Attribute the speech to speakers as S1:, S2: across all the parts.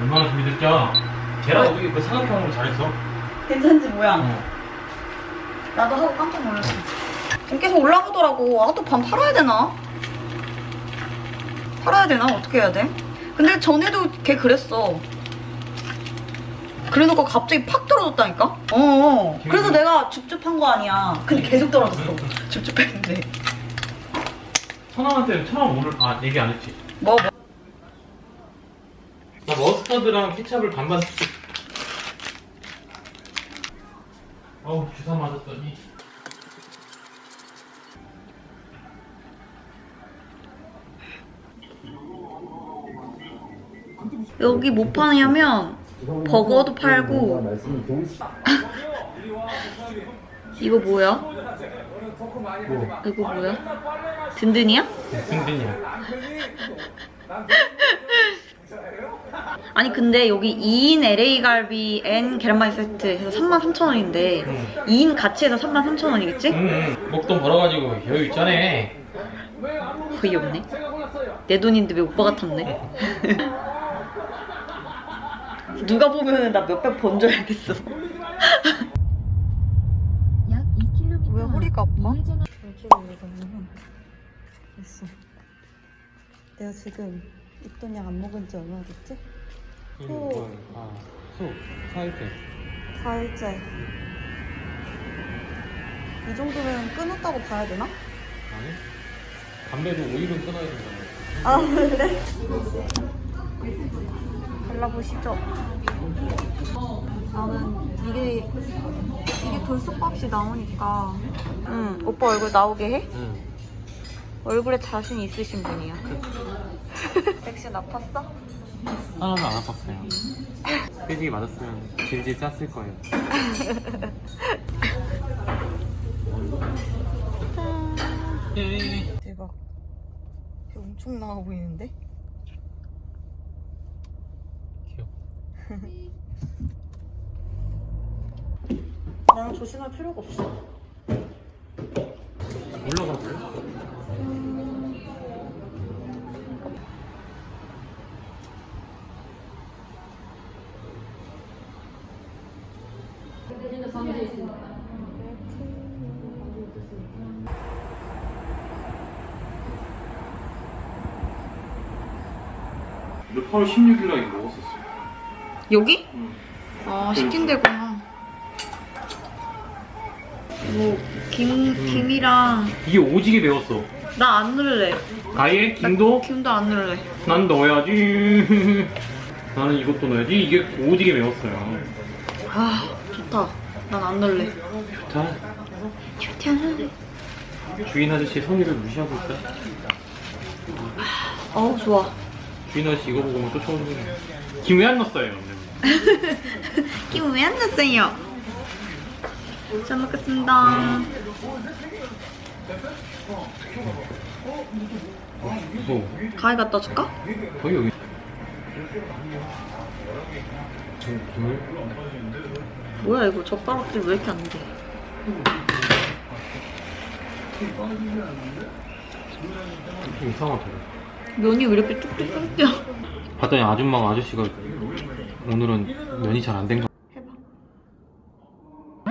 S1: 얼마나 준비됐죠? 계란 어떻게 그 삼각형으로 잘했어?
S2: 괜찮지 모양.
S1: 어.
S2: 나도 하고 깜짝 놀랐어. 지금 계속 올라가더라고. 아, 또 반 팔아야 되나? 팔아야 되나? 어떻게 해야 돼? 근데 전에도 걔 그랬어. 그래놓고 갑자기 팍 떨어졌다니까? 어. 그래서 내가 줍줍한 거 아니야. 근데 계속 떨어졌어. 줍줍했는데.
S1: 천원한테 천원 오늘 아 얘기 안 했지?
S2: 뭐, 뭐.
S1: 나 머스타드랑 케찹을 반반 씩 어우 주사 맞았더니
S2: 여기 뭐 파냐면 버거도 팔고 이거 뭐야? 이거 뭐야? 든든이야?
S1: 승진이야
S2: 아니 근데 여기 2인 LA 갈비 앤 계란말이 세트 해서 33,000원인데
S1: 응.
S2: 2인 같이 해서 33,000원이겠지?
S1: 응 목돈 벌어가지고 여유 있잖아
S2: 거의 없네. 내 돈인데 왜 오빠가 탔네? 누가 보면은 나 몇백 번 줄 알겠어.
S3: 약 2km
S2: 왜 허리가 아파? 됐어. 내가 지금 입던 약 안 먹은 지 얼마나 됐지? 소.
S1: 아수 사이트
S2: 4일째. 이 정도면 끊었다고 봐야 되나?
S1: 아니 담배도 오일은 끊어야 된다고
S2: 아 그래? 발라보시죠. 나는 이게 이게 돌솥값이 나오니까. 응 오빠 얼굴 나오게 해?
S1: 응
S2: 얼굴에 자신 있으신 분이야. 백신 아팠어?
S1: 하나도 안 아팠어요 빼기 맞았으면 질질 짰을 거예요 예.
S2: 대박. 배 엄청 나와 보이는데?
S1: 귀여워
S2: 나랑 조심할 필요가 없어.
S1: 올라가 볼래? 너 8월 16일 날 이거 먹었었어.
S2: 여기?
S1: 응.
S2: 아 시킨 데구나. 뭐 김, 김이랑
S1: 이게 오지게 매웠어.
S2: 나 안 넣을래.
S1: 가예? 김도?
S2: 김도 안 넣을래.
S1: 난 넣어야지. 나는 이것도 넣어야지. 이게 오지게 매웠어요.
S2: 아 좋다. 난안 넣을래.
S1: 자,
S2: 좋잖아.
S1: 주인 아저씨 성의를 무시하고 있다.
S2: 어우 좋아.
S1: 주인 아저씨 이거 보고 또 처음 보네. 김왜 안 넣었어요?
S2: 김 왜 안 넣었어요? 잘 먹겠습니다.
S1: 뭐,
S2: 가위 갖다 줄까?
S1: 거기 여기.
S2: 뭐야 이거 젓가락질 왜 이렇게 안 돼?
S1: 좀 이상하다.
S2: 면이 왜 이렇게 뚝뚝 끊겨?
S1: 봤더니 아줌마가 아저씨가 오늘은 면이 잘 안 된 거.
S2: 해봐.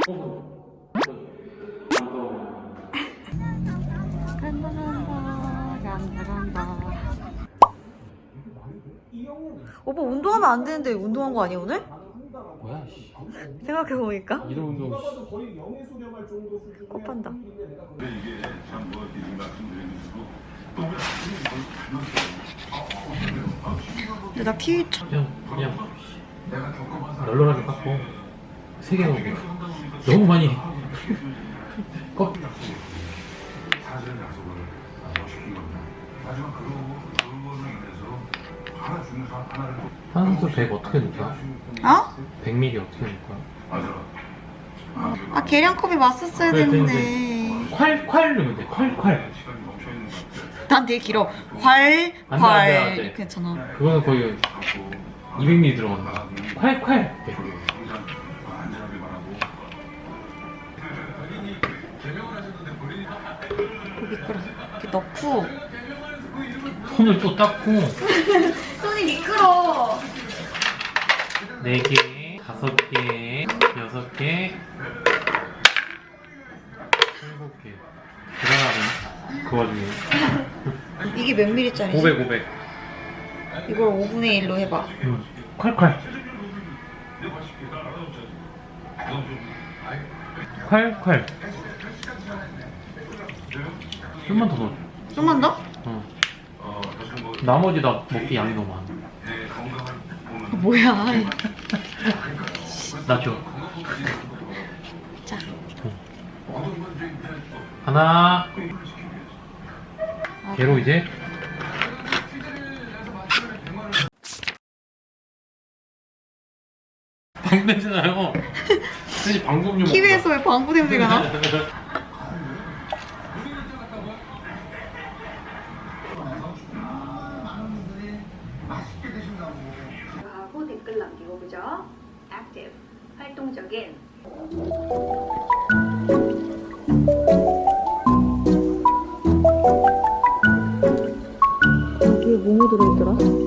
S2: 간다 간다 간다 간다. 오빠 운동하면 안 되는데 운동한 거 아니야 오늘?
S1: 뭐야, 씨.
S2: 생각해 보니까
S1: 이런 운동, 씨.
S2: kop한다. 근데 나 키위 참
S1: 그냥, 그냥. 널널하게 깎고. 세개 넣고. 너무 많이. 껍. 한수 100 어떻게 넣을 거야?
S2: 어?
S1: 100ml 어떻게 넣을 거야?
S2: 아 계량컵이 맞섰어야
S1: 그래,
S2: 되는데.
S1: 콸, 콸 넣으면 돼. 콸, 콸.
S2: 난 되게 길어. 활,
S1: 안 돼, 안 돼, 안
S2: 활.
S1: 돼.
S2: 괜찮아.
S1: 그거는 거의 200ml 들어간다. 콸, 콸.
S2: 고기 끓여. 이렇게 넣고.
S1: 손을 또 닦고.
S2: 손이 미끄러.
S1: 네 개, 다섯 개, 여섯 개, 일곱 개. 대단하네. 그 와중에.
S2: 이게 몇 밀리짜리지?
S1: 500, 500.
S2: 이걸 5분의 1로 해봐.
S1: 응. 콸콸. 콸콸. 좀만 더 넣어.
S2: 좀만 더?
S1: 어. 나머지 다 먹기 양이 너무 많아.
S2: 뭐야.
S1: 나 줘.
S2: 자.
S1: 하나. 개로 이제. 방 냄새 나요. 왠지 방금 좀.
S2: 키위에서 왜 방구 냄새가 나?
S4: 활동적인
S2: 이게 뭐뭐 들어있더라?